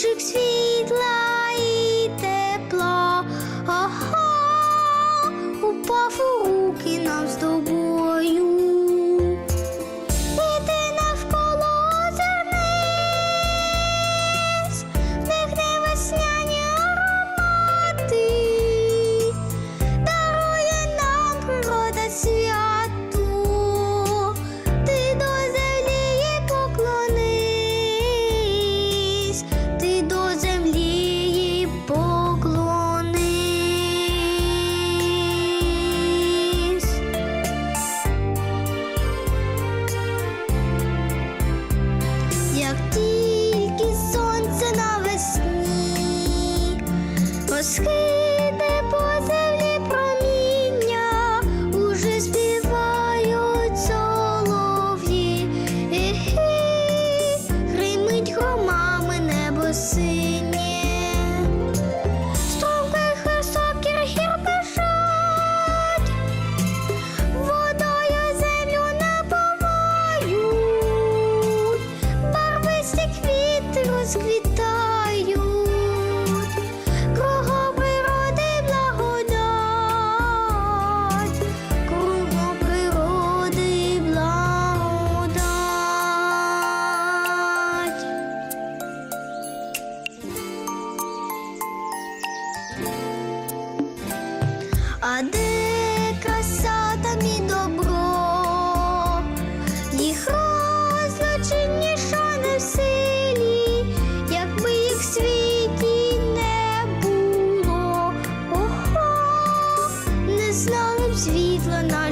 промінчик світла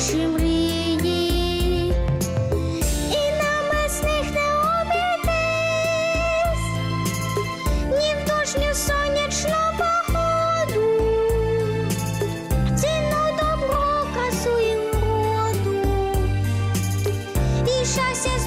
наші мрії, і нам без них не обійтись, ні в душню сонячну погоду, ціну добро красу і вроду, і щастя